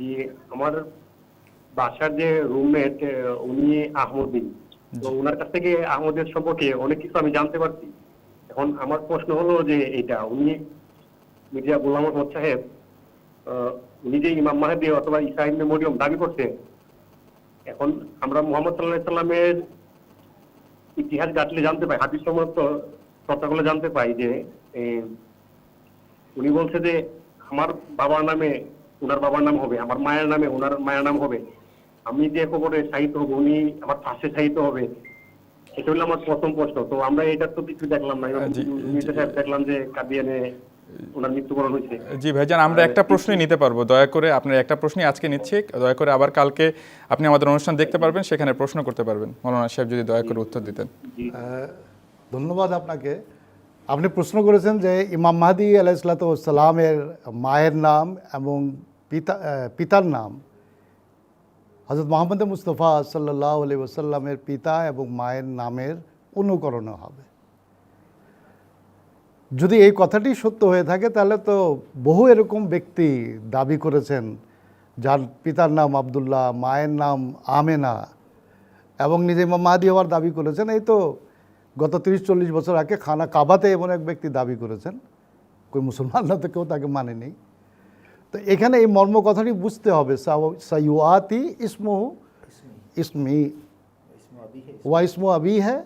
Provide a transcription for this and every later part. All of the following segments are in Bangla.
জি আমার বাসার যে রুমমেট উনি আহমদিন তো ওনার কাছ থেকে আহমদের সম্পর্কে অনেক কিছু আমি জানতে পারছি। এখন আমার প্রশ্ন হলো যে এটা উনি মির্জা গোলাম মোহাম্মদ সাহেব উনি যে ইমাম মাহাদি অথবা ইসা ইবনে মরিয়ম দাবি করছে এখন আমরা মোহাম্মদ সাল্লাহ সাল্লামের ইতিহাস ঘাটলে জানতে পাই হাদিস সমস্ত চর্চাগুলো জানতে পাই যে উনি বলছে যে আমার বাবার নামে ওনার বাবার নাম হবে আমার মায়ের নামে ওনার মায়ের নাম হবে। আমি যে খবরে সাহিত্য হব উনি আমার পাশে সাহিত্য হবে। এটা হলো আমার প্রথম প্রশ্ন। তো আমরা এটা তো কিছু দেখলাম না। দেখলাম যে কাদিয়ানে ওনার মৃত্যুবরণ হয়েছে। জি ভাইজান আমরা একটা প্রশ্নই নিতে পারব। দয়া করে আপনার একটা প্রশ্নই আজকে নিচ্ছি। দয়া করে আবার কালকে আপনি আমাদের অনুষ্ঠান দেখতে পারবেন সেখানে প্রশ্ন করতে পারবেন। মৌলানা সাহেব যদি দয়া করে উত্তর দিতেন। আহ, ধন্যবাদ আপনাকে। আপনি প্রশ্ন করেছেন যে ইমাম মাহাদি আলাইসালামের মায়ের নাম এবং পিতা পিতার নাম। হজরত মোহাম্মদ মুস্তফা সাল্লাহ আলি ওসাল্লামের পিতা এবং মায়ের নামের অনুকরণ হবে। যদি এই কথাটি সত্য হয়ে থাকে, তাহলে তো বহু এরকম ব্যক্তি দাবি করেছেন, যার পিতার নাম আবদুল্লাহ, মায়ের নাম আমেনা এবং নিজে মাহাদি হওয়ার দাবি করেছেন। এই তো গত তিরিশ, চল্লিশ বছর আগে খানা কাবাতে এমন এক ব্যক্তি দাবি করেছেন কই মুসলমানরা তো কেউ তাকে মানেনি। তো এখানে এই মর্ম কথাটি বুঝতে হবে সাইয়াতি ইসমু, ইসমি। ওয়া ইসমু আবি হ্যাঁ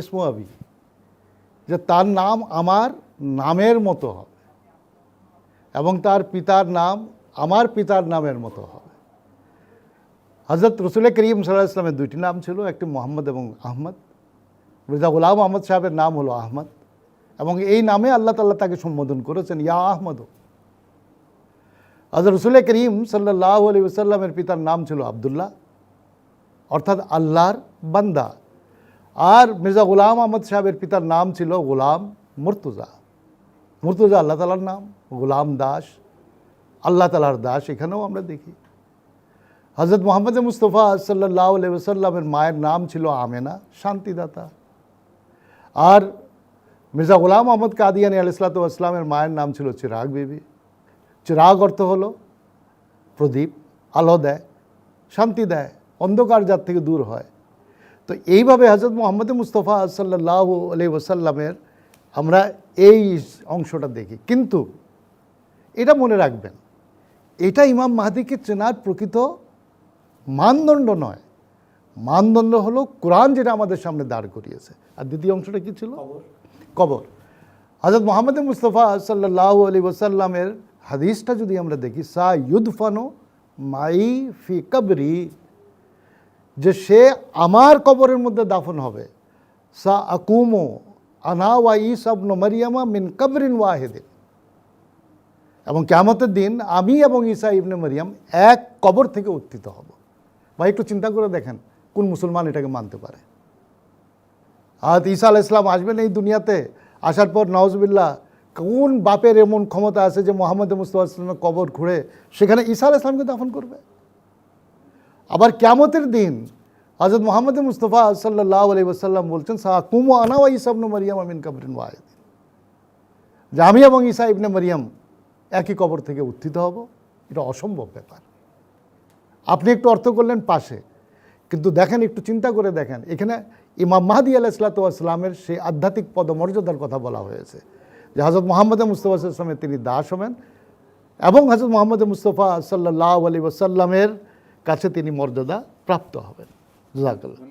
ইসমু আবি। যে তার নাম আমার নামের মতো হবে, এবং তার পিতার নাম আমার পিতার নামের মতো হবে। হজরত রসুল করিম সাল্লাহ ইসলামের দুইটি নাম ছিল, একটি মোহাম্মদ এবং আহমদ। মির্জা গুলাম আহমদ সাহেবের নাম হলো আহমদ। এবং এই নামে আল্লাহ তাল্লাহ তাকে সম্বোধন করেছেন, ইয়া আহমদ। হজরত রসুল করিম সাল্লাহ আলী ওসাল্লামের পিতার নাম ছিল আবদুল্লাহ। অর্থাৎ আল্লাহর বান্দা। আর মির্জা গোলাম আহমদ সাহেবের পিতার নাম ছিল গোলাম মুর্তুজা। মুর্তুজা আল্লাহ তালার নাম, গোলাম দাস। আল্লাহ তালার দাস এখানেও আমরা দেখি। হজরত মোহাম্মদ মুস্তফা সাল্লাহ ওসাল্লামের মায়ের নাম ছিল আমেনা, শান্তিদাতা। আর মির্জা গোলাম আহমদ কাদিয়ানি আলিসালাতামের মায়ের নাম ছিল চিরাগ বিবি। চিরাগ অর্থ হলো প্রদীপ, আলো দেয়, শান্তি দেয়, অন্ধকার যার থেকে দূর হয়। তো এইভাবে হজরত মোহাম্মদ মুস্তফা সাল্লাহ আলি ওসাল্লামের আমরা এই অংশটা দেখি। কিন্তু এটা মনে রাখবেন, এটা ইমাম মাহাদিকে চেনার প্রকৃত মানদণ্ড নয়। মানদণ্ড হলো কোরআন যেটা আমাদের সামনে দাঁড় করিয়েছে। আর দ্বিতীয় অংশটা কি ছিল? কবর। হজরত মোহাম্মদ মুস্তফা সাল্লাহ আলী ওসাল্লামের হাদিসটা যদি আমরা দেখি সা ইউদফানো মাই ফি কবরি যে সে আমার কবরের মধ্যে দাফন হবে। সা আকুমো আনা ওয়া ইসাবন মারিয়ামা মিন কবরিন ওয়াহেদিন এবং কেমতের দিন আমি এবং ঈসা ইবনে মারিয়াম এক কবর থেকে উত্থিত হব। বা একটু চিন্তা করে দেখেন। কোন মুসলমান এটাকে মানতে পারে? আর ঈসা আল ইসলাম আসবেন এই দুনিয়াতে, আসার পর নওয়াজবিল্লা কোন বাপের এমন ক্ষমতা আছে যে মোহাম্মদ মুস্তফা ইসলামের কবর ঘুরে সেখানে ঈসা আলাহ ইসলামকে দাফন করবে? আবার ক্যামতের দিন হজরত মোহাম্মদ মুস্তফা সাল্লাহ আলি ওসাল্লাম বলছেন সা কুমো আনা ওয়া ইসা ইবনে মারিয়াম আমিন কাবরিন ওয়াহিদ। যে আমি এবং ঈসা ইবনে মারিয়াম একই কবর থেকে উত্থিত হব। এটা অসম্ভব ব্যাপার। আপনি একটু অর্থ করলেন পাশে। কিন্তু দেখেন, একটু চিন্তা করে দেখেন। এখানে ইমাম মাহাদি আলাহ ইসলাতামের সেই আধ্যাত্মিক পদমর্যাদার কথা বলা হয়েছে যে হজরত মোহাম্মদ মুস্তফা ইসলামের তিনি দাস হবেন এবং হজরত মোহাম্মদ মুস্তফা সাল্লাহ আলী ওসাল্লামের কাছে তিনি মর্যাদা প্রাপ্ত হবেন। জাজাকাল্লাহ